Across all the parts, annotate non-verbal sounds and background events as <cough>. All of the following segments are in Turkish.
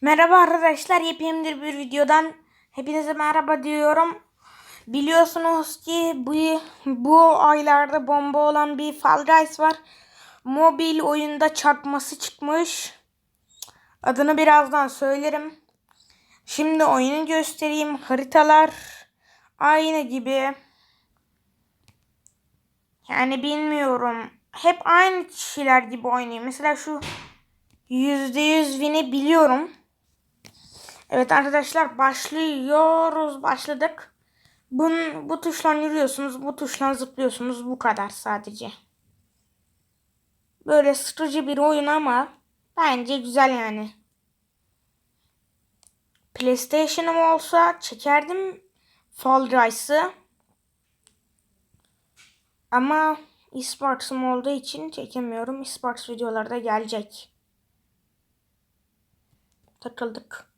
Merhaba arkadaşlar, yepyeni bir videodan hepinize merhaba diyorum. Biliyorsunuz ki bu, bu aylarda bomba olan bir Fall Guys var. Mobil oyunda çarpması çıkmış. Adını birazdan söylerim. Şimdi oyunu göstereyim. Haritalar aynı gibi. Yani bilmiyorum. Hep aynı kişiler gibi oynuyor. Mesela şu %100 win'i biliyorum. Evet arkadaşlar başlıyoruz. Başladık. Bun, bu tuşla yürüyorsunuz. Bu tuşla zıplıyorsunuz. Bu kadar sadece. Böyle sıkıcı bir oyun ama bence güzel yani. PlayStation'ım olsa çekerdim Fall Guys'ı. Ama Xbox'ım olduğu için çekemiyorum. Xbox videolarda gelecek. Takıldık.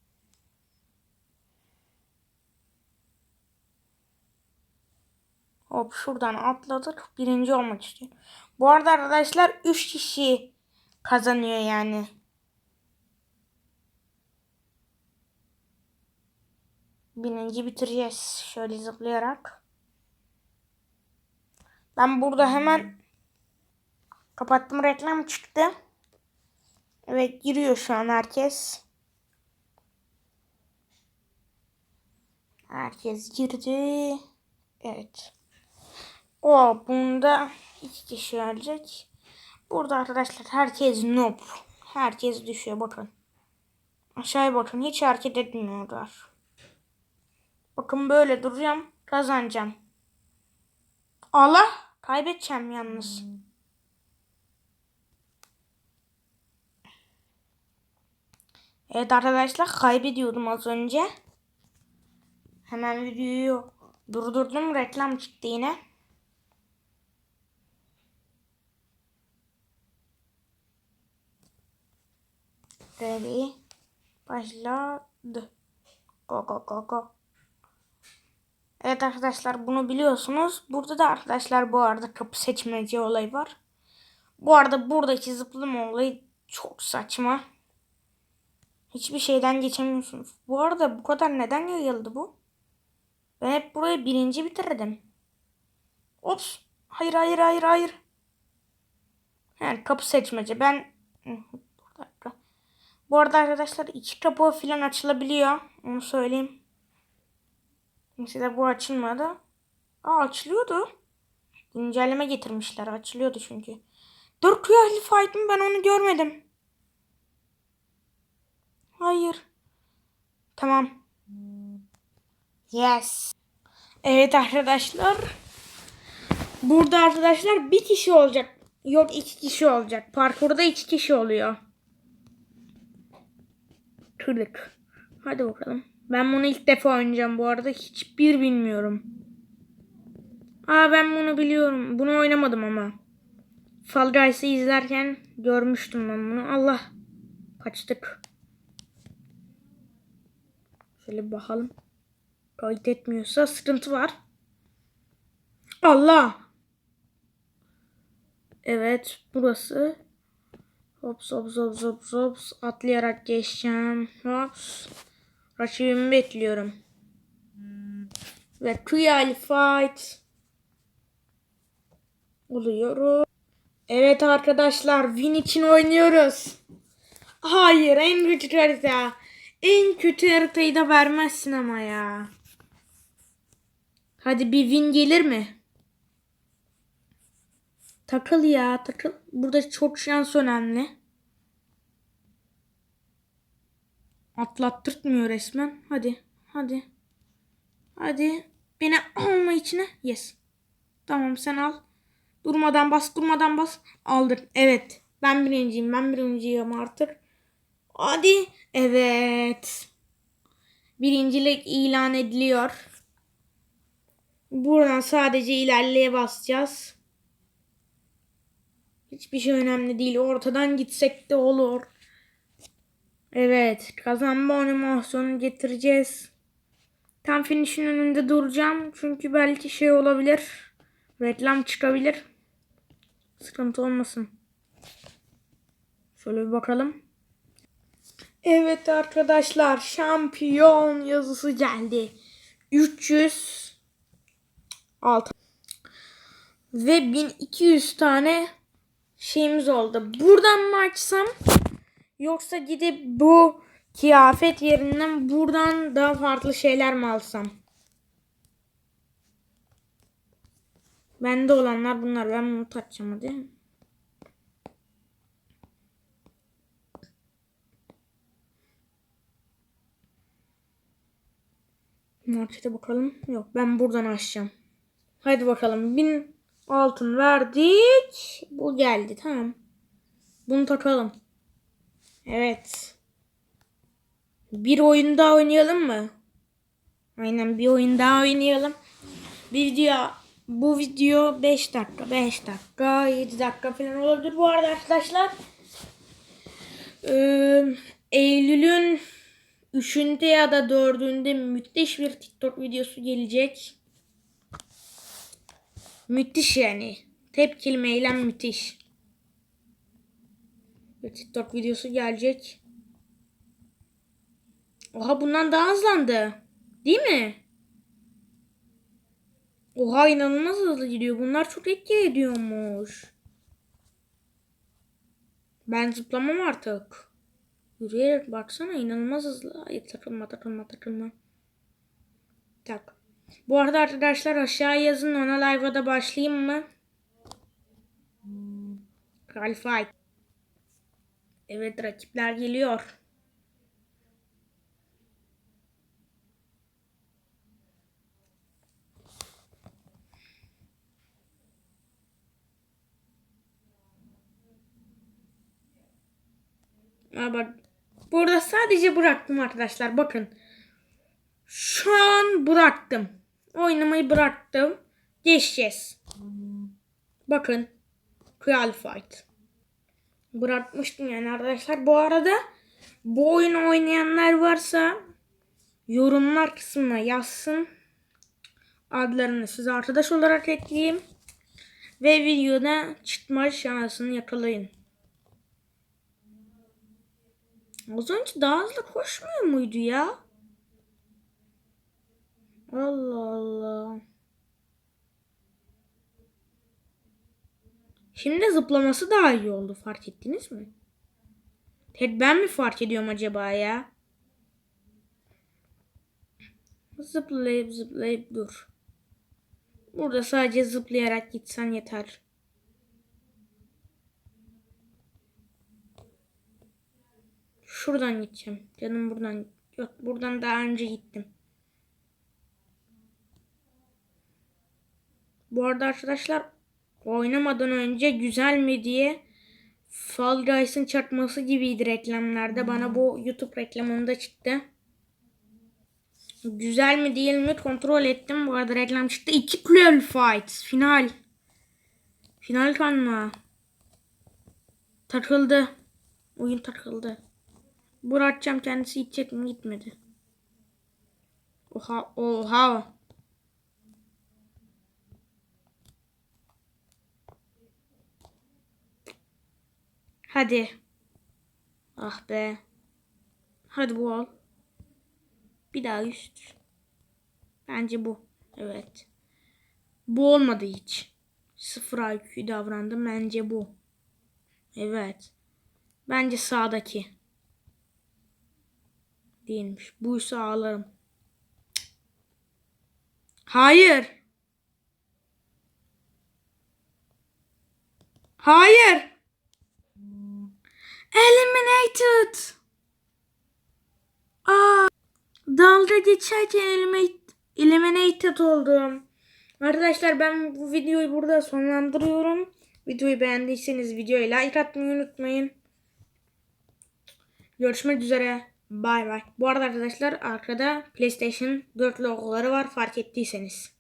Hop şuradan atladık. Birinci olmak istiyor. Bu arada arkadaşlar 3 kişi kazanıyor yani. Birinci bitireceğiz. Şöyle zıplayarak. Ben burada hemen kapattım. Reklam çıktı. Evet giriyor şu an herkes. Herkes girdi. Evet. O bunda iki kişi ölecek. Burada arkadaşlar herkes noob. Herkes düşüyor bakın. Aşağıya bakın hiç hareket etmiyorlar. Bakın böyle duracağım kazanacağım. Allah kaybedeceğim yalnız. Evet arkadaşlar kaybediyordum az önce. Hemen videoyu durdurdum. Reklam çıktı yine. Ready. Başladı. Go go. Evet arkadaşlar bunu biliyorsunuz. Burada da arkadaşlar bu arada kapı seçmeci olayı var. Bu arada buradaki zıplama olayı çok saçma. Hiçbir şeyden geçemiyorsunuz. Bu arada bu kadar neden yayıldı bu? Ben hep burayı birinci bitirdim. Ops. Hayır hayır hayır hayır. Yani kapı seçmece. Ben. Bu arada arkadaşlar iki kapı falan açılabiliyor. Onu söyleyeyim. Mesela bu açılmadı. Aa açılıyordu. Güncelleme getirmişler. Açılıyordu çünkü. Dört kıyafetli fight'ım ben onu görmedim. Hayır. Tamam. Yes. Evet arkadaşlar. Burada arkadaşlar bir kişi olacak. Yok iki kişi olacak. Parkurda iki kişi oluyor. Kırdık. Hadi bakalım. Ben bunu ilk defa oynayacağım bu arada. Hiçbir bilmiyorum. Aa ben bunu biliyorum. Bunu oynamadım ama. Fall Guys'ı izlerken görmüştüm ben bunu. Allah. Kaçtık. Şöyle bakalım. Kayıt etmiyorsa sıkıntı var. Allah. Evet burası. Hops hops hops hops hops. Atlayarak geçeceğim. Hops. Rakibimi bekliyorum. Ve Trial Fight. Oluyorum. Evet arkadaşlar win için oynuyoruz. Hayır en kötü harita. En kötü haritayı da vermezsin ama ya. Hadi bir win gelir mi? Takıl ya takıl. Burada çok şans önemli. Atlattırtmıyor resmen. Hadi. Hadi. Hadi. Beni <clears throat> alma içine. Yes. Tamam sen al. Durmadan bas durmadan bas. Aldır. Evet. Ben birinciyim. Ben birinciyim artık. Hadi. Evet. Birincilik ilan ediliyor. Buradan sadece ilerleye basacağız. Hiçbir şey önemli değil. Ortadan gitsek de olur. Evet. Kazanma animasyonu getireceğiz. Tam finish'in önünde duracağım. Çünkü belki şey olabilir. Reklam çıkabilir. Sıkıntı olmasın. Şöyle bir bakalım. Evet arkadaşlar şampiyon yazısı geldi. 300 altın ve 1200 tane şeyimiz oldu. Buradan mı açsam yoksa gidip bu kıyafet yerinden buradan daha farklı şeyler mi alsam? Bende olanlar bunlar. Ben bunu takacağım hadi. Markete bakalım. Yok ben buradan açacağım. Hadi bakalım. Bin altın verdik. Bu geldi tamam. Bunu takalım. Evet. Bir oyun daha oynayalım mı? Aynen bir oyun daha oynayalım. Bir video bu video 5 dakika, 5 dakika, 7 dakika falan olabilir bu arada arkadaşlar. Ee, Eylül'ün 3'ünde ya da 4'ünde müthiş bir TikTok videosu gelecek. Müthiş yani. Tepkili eylem müthiş. Bir TikTok videosu gelecek. Oha bundan daha hızlandı. Değil mi? Oha inanılmaz hızlı gidiyor. Bunlar çok etki ediyormuş. Ben zıplamam artık. Yürüyerek baksana inanılmaz hızlı. Ay takılma takılma takılma. Tak. Bu arada arkadaşlar aşağı yazın ona live'a da başlayayım mı? Fight. Evet rakipler geliyor. Bak. Burada sadece bıraktım arkadaşlar. Bakın. Şu an bıraktım. Oynamayı bıraktım. Geçeceğiz. Bakın. Real Fight. Bırakmıştım yani arkadaşlar. Bu arada bu oyunu oynayanlar varsa yorumlar kısmına yazsın. Adlarını size arkadaş olarak ekleyeyim. Ve videoda çıkma şansını yakalayın. Az önce daha hızlı koşmuyor muydu ya? Allah Allah. Şimdi zıplaması daha iyi oldu fark ettiniz mi? Tek ben mi fark ediyorum acaba ya? Zıplayıp zıplayıp dur. Burada sadece zıplayarak gitsen yeter. Şuradan gideceğim. Canım buradan. Yok buradan daha önce gittim. Bu arada arkadaşlar oynamadan önce güzel mi diye Fall Guys'ın çarpması gibiydi reklamlarda. Bana bu YouTube reklamında çıktı. Güzel mi değil mi kontrol ettim. Bu arada reklam çıktı. 2 Cruel Fight. Final. Final kanma. Takıldı. Oyun takıldı. Bırakacağım kendisi gidecek mi? Gitmedi. Oha oha. Hadi. Ah be. Hadi bu al. Bir daha üst. Bence bu. Evet. Bu olmadı hiç. Sıfır IQ davrandım. Bence bu. Evet. Bence sağdaki. Değilmiş. Buysa ağlarım. Hayır. Hayır. Eliminated. Aa, dalga geçerken eliminate, eliminated oldum. Arkadaşlar ben bu videoyu burada sonlandırıyorum. Videoyu beğendiyseniz videoya like atmayı unutmayın. Görüşmek üzere. Bay bay. Bu arada arkadaşlar arkada PlayStation 4 logoları var fark ettiyseniz.